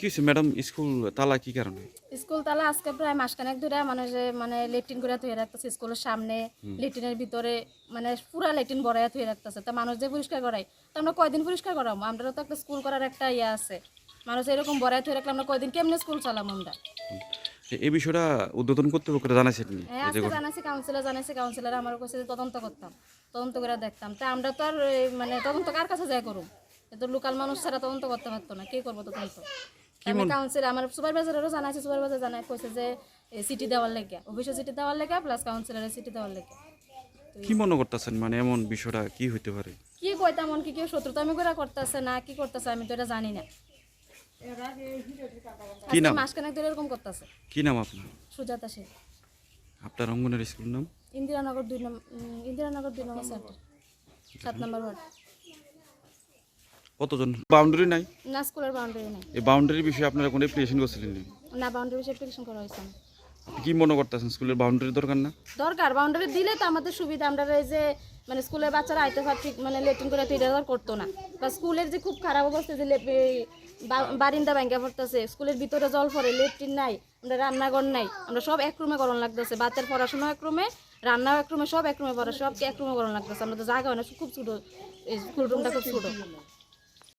কি হয়েছে? Madam school তালা কি কারণে? স্কুল তালা আজকে প্রায় মাসখানেক ধরে মানুষে মানে লেট্রিন করে ধুয়ে রাখতেছে স্কুলের সামনে। লেট্রিনের ভিতরে মানে পুরা লেট্রিন বড়াইয়া ধুয়ে রাখতেছে। তা মানুষ যে পরিষ্কার করাই তো আমরা কয়দিন পরিষ্কার করাবো তো একটা স্কুল করার একটা ইয়ে আছে। মানুষ এরকম ধুয়ে রাখলে আমরা কয়দিন কেমনে স্কুল চালাম আমরা? এই বিষয়টা উদ্বোধন কর্তৃপক্ষরা জানাইছেন নি? হ্যাঁ আজকে জানাইছি কাউন্সিলর জানাইছি কাউন্সিলর আমার কাছে তদন্ত করতাম। তদন্ত করে দেখতাম। তা আমরা তো আর মানে তদন্ত কার কাছে যাই করুম? তো লোকাল মানুষ ছাড়া তদন্ত করতে পারতো না। কে করব তদন্ত? আমি কাউন্সিল আমার সুপারভাইজারেরও জানাইছি সুপারভাইজার জানাই কইছে যে সিটি দেওয়ার লেগে অফিসে সিটি দেওয়ার লেগে প্লাস কাউন্সিলরের সিটি দেওয়ার লেগে। কি মনে করতেছেন? মানে এমন বিষয়টা কি হইতে পারে? কি কইতাম এমন কি কেউ শত্রুতা আমি করে করতেছে না কি করতেছে আমি তো এটা জানি না। কি নাম? মাসখানেক ধরে এরকম করতেছে। কি নাম আপনার? সুজাতা আপনার অঙ্গনের স্কুল নাম? ইন্দিরানগর দুই নম্বর ইন্দিরানগর দুই নম্বর সেন্টার সাত নম্বর ওয়ার্ড। কতজন? বাউন্ডারি নাই? না স্কুলের বাউন্ডারি নেই। এই বাউন্ডারির বিষয়ে আপনারা কোনো অ্যাপ্লিকেশন করছিলেন নি? বাউন্ডারি বিষয়ে অ্যাপ্লিকেশন করা হয়েছে কি মনে করতেছেন স্কুলের বাউন্ডারি দরকার না? দরকার বাউন্ডারি দিলে তো আমাদের সুবিধা। আমরা এই যে মানে স্কুলের বাচ্চারা আইতে পারছি মানে লেট্রিন করে তো এটা করতো না। বা স্কুলের যে খুব খারাপ অবস্থা যে বারিন্দা ব্যাঙ্গা পড়তেছে স্কুলের ভিতরে জল পড়ে লেট্রিন নাই আমরা রান্নাঘর নাই আমরা সব এক রুমে গরম লাগতেছে। বাচ্চার পড়াশোনা এক রুমে রান্নাও এক রুমে সব এক রুমে পড়া সব এক রুমে গরম লাগতেছে। আমরা তো জায়গা হয় না খুব ছোটো স্কুল রুমটা খুব ছোটো।